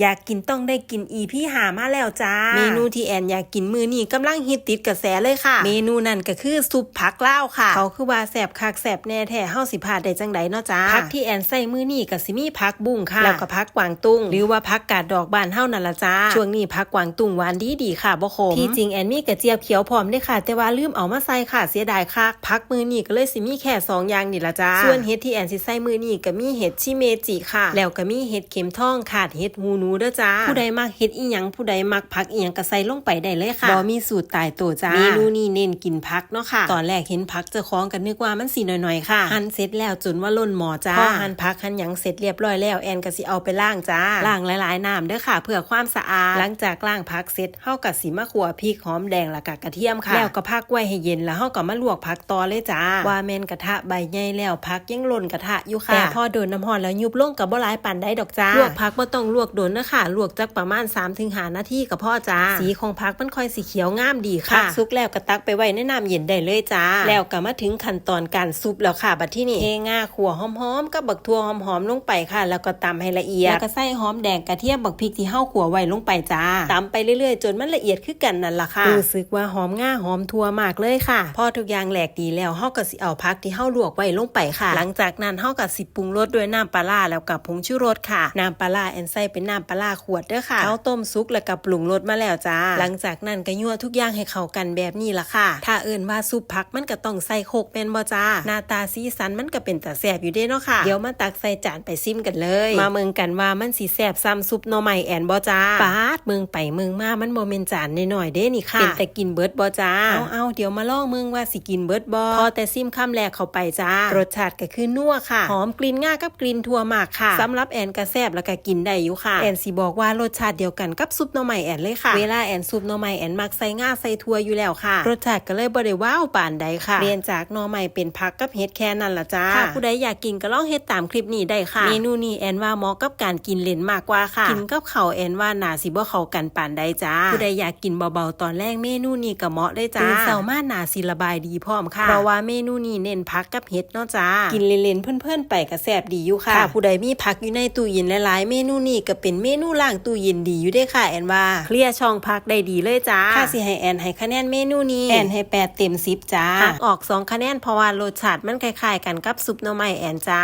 อยากกินต้องได้กินอีพี่หามาแล้วจ้า เมนูที่แอนอยากกินมือนี่กำลังฮิตติดกระแสเลยค่ะ เมนูนั่นก็คือซุปผักเล่าวค่ะ เขาคือว่าแสบคักแสบแน่แท้เฮาสิพลาดได้จังไดเนาะจ้าผักที่แอนใส่มือนี่ก็สิมีผักบุ้งค่ะ แล้วก็ผักกวางตุ้ง หรือว่าผักกาดดอกบานเฮานั่นละจ้า ช่วงนี้ผักกวางตุ้งหวานดีดีๆค่ะบ่ขมที่จริงแอนมีกระเจี๊ยบเขียวพร้อมเด้วยค่ะ แต่ว่าลืมเอามาใส่ค่ะเสียดายคักผักมือนี่ก็เลยสิมีแค่สองอย่างนี่ละจ้า ส่วนเห็ดที่แอนสิใส่มือนี่ก็มีเห็ดชิเมจิค่ะ แล้วก็มีเห็ดเข็มทองขาดเห็ดหูหนูเด้อจ้า ผู้ใดมักเห็ดอีหยังผู้ใดมักผักอีหยังก็ใส่ลงไปได้เลยค่ะบ่มีสูตรตายตัวจ้าเมนูนี้เน้นกินผักเนาะค่ะ ตอนแรกเห็นผักเจะคล้าของกันนึกว่ามันสีหน่อยๆค่ะหั่นเสร็จแล้วจนว่าล้นหมอจ้าพอหั่นผักหั่นหยังเสร็จเรียบร้อยแล้วแอนก็สิเอาไปล้างจ้าล้างหลายๆน้ำเด้อค่ะ เพื่อความสะอาดหลังจากล้างผักเสร็จเฮาก็สิมาขัวพริกหอมแดงแล้วก็กระเทียมค่ะ แล้วก็พักไว้ให้เย็นแล้วเฮาก็มาลวกผักต่อเลยจ้าว่าแม่นกระทะใบใหญ่แล้วผักยังหล่นกระทะอยู่ค่ะแต่พอโดนน้ำร้อนแล้วยุบลงกับบ่หลายปานได้ดอกจ้าลวกผักบ่ต้องลวกโดนนะค่ะลวกจักประมาณ3-5นาทีก็พอจ้า สีของผักมันค่อยสีเขียวงามดีค่ะสุกแล้วก็ตักไปไว้ในน้ำเย็นได้เลยจ้า แล้วก็มาถึงขั้นตอนการซุปแล้วค่ะบัดที่นี่เทง่าขั่วหอมๆกับบักทั่วหอมๆลงไปค่ะ แล้วก็ตำให้ละเอียดแล้วก็ใส่หอมแดงกระเทียมบักพริกที่เฮาขั่วไว้ลงไปจ้าตำไปเรื่อยๆ จนมันละเอียดคือกันนั่นล่ะค่ะรู้สึกว่าหอมง่าหอมทั่วมากเลยค่ะ พอทุกอย่างแหลกดีแล้วเฮาก็สิเอาผักที่เฮาลวกไว้ลงไปค่ะ หลังจากนั้นเฮาก็สิปรุงรสด้วยน้ำปลาร้าแล้วกับผงชูรสค่ะน้ำปลาร้าแอนใส่เป็นน้ำปลาร้าขวดเด้อค่ะเอาต้มซุกแล้วก็ปรุงรสมาแล้วจ้า หลังจากนั้นก็ยั่วทุกอย่างให้เข้ากันแบบนี้ล่ะค่ะ ถ้าเอิ่นว่าซุปผักมันก็ต้องใส่โคกเป็นบ่จ้า หน้าตาสีสันมันก็เป็นตาแซ่บอยู่เด้เนาะค่ะ เดี๋ยวมาตักใส่จานไปซิมกันเลย มาเมืองกันว่ามันสิแซ่บซ้ำซุปหน่อไม้แอนบ่จ้าปาดเมืองไปเมืองมามันบ่แม่นจานน้อยๆเด้นี่ค่ะเป็นแต่กินเบิดบ่จ้าเอาเอาเดี๋ยวมาลองเมืองว่าสิกินเบิดบ่พอแต่ซิมคำแรกเข้าไปจ้ารสชาติก็คือนัวค่ะหอมกลิ่นง่ากับกลิ่นทั่วมากค่ะสำหรับแอนก็แซ่บแล้วก็กินได้อยู่ค่ะแอนสิบอกว่ารสชาติเดียวกันกับซุปหน่อไม้แอนเลยค่ะ เวลาแอนซุปหน่อไม้แอนมักใส่ง่าใส่ทั่วอยู่แล้วค่ะ รสชาติก็เลยบ่ได้ว้าวปานใดค่ะเรียนจากหน่อไม้เป็นผักกับเห็ดแค่นั้นล่ะจ้าถ้าผู้ใดอยากกินก็ลองเฮ็ดตามคลิปนี้ได้ค่ะ เมนูนี้แอนว่าเหมาะกับการกินเล่นมากกว่าค่ะ กินกับข้าวแอนว่าน่าสิบ่เข้ากันปานใดจ้า ผู้ใดอยากกินเบาๆตอนแรกเมนูนี้ก็เหมาะได้จ้าตื่นเช้ามาน่าสิระบายดีพร้อมค่ะ เพราะว่าเมนูนี้เน้นผักกับเห็ดเนาะจ้า กินเล่นๆเพื่อนๆไปก็แซ่บดีอยู่ค่ะถ้าผู้ใดมีผักอยู่ในตู้เย็นหลายๆเมนูนี้ก็เป็นเมนูล่างตู้เย็นดีอยู่ได้อค่ะแอนว่าเคลียร์ช่องพักได้ดีเลยจ้าถ้าสิให้แอนให้คะแนนเมนูนี้แอนให้แปดเต็มสิบจ้าหักออกสองคะแนนเพราะว่ารสชาติมันคล้ายๆกันกับซุปหน่อไม้แอนจ้า